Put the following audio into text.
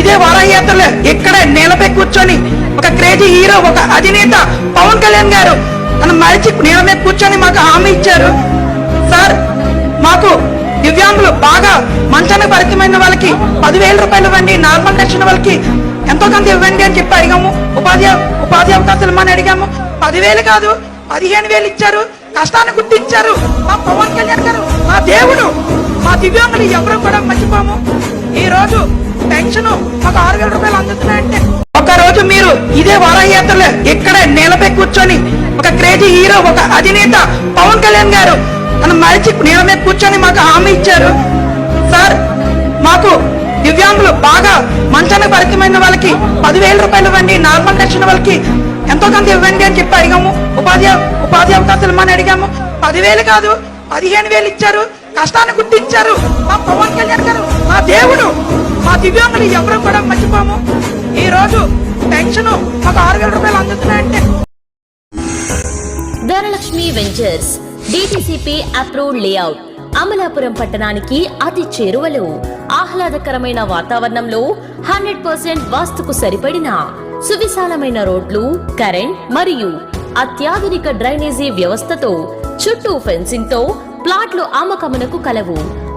ఇదే వారయాత్రలో ఇక్కడ నేలపై కూర్చొని ఒక క్రేజీ హీరో ఒక అధినేత పవన్ కళ్యాణ్ గారు తన మరిచి నేల మీద కూర్చొని మాకు హామీ ఇచ్చారు. సార్ మాకు దివ్యాంగులు బాగా మంచానికి పరిచయమైన వాళ్ళకి పదివేల రూపాయలు ఇవ్వండి నార్మల్ నచ్చిన వాళ్ళకి ఎంతో కొంత ఇవ్వండి అని చెప్పి అడిగాము. ఉపాధి ఉపాధి అవకాశాలు ఇమ్మని అడిగాము. పదివేలు కాదు పదిహేను వేలు ఇచ్చారు. కష్టాన్ని గుర్తించారు. మా పవన్ కళ్యాణ్ గారు మా దేవుడు మా దివ్యాంగులు ఎవరు కూడా మర్చిపోము. ఈ రోజు పెన్షన్ మాకు ఆరు వేల రూపాయలు అందుతున్నాయంటే. ఒక రోజు మీరు ఇదే వారయాత్రలో ఇక్కడ నేలపై కూర్చొని ఒక క్రేజీ హీరో ఒక అధినేత పవన్ కళ్యాణ్ గారు తన మరిచి నేల మీద కూర్చొని మాకు హామీ ఇచ్చారు. సార్ మాకు దివ్యాంగులు బాగా మంచానికి పరిచయమైన వాళ్ళకి పదివేల రూపాయలు ఇవ్వండి నార్మల్ నచ్చిన వాళ్ళకి ఎంతో కొంత ఇవ్వండి అని చెప్పి అడిగాము. ఉపాధి ఉపాధి అవకాశాలు ఇమ్మని అడిగాము. పదివేలు కాదు పదిహేను వేలు ఇచ్చారు. కష్టాన్ని గుర్తించారు. మా పవన్ కళ్యాణ్ గారు మా దేవుడు. మా ఎవరు కూడా మర్చిపోము. ఈ రోజు పెన్షన్ మాకు ఆరు వేల రూపాయలు అందుతున్నాయంటే. Dhanalakshmi ventures DTCP approved layout Amalapuram పట్టణానికి అతి చేరువలో. ఆహ్లాదకరమైన వాతావరణంలో హండ్రెడ్ పర్సెంట్ వాస్తుకు సరిపడిన సువిశాలమైన రోడ్లు కరెంట్ మరియు అత్యాధునిక డ్రైనేజీ వ్యవస్థతో చుట్టూ ఫెన్సింగ్తో ప్లాట్లు అమ్మకమునకు కలవు.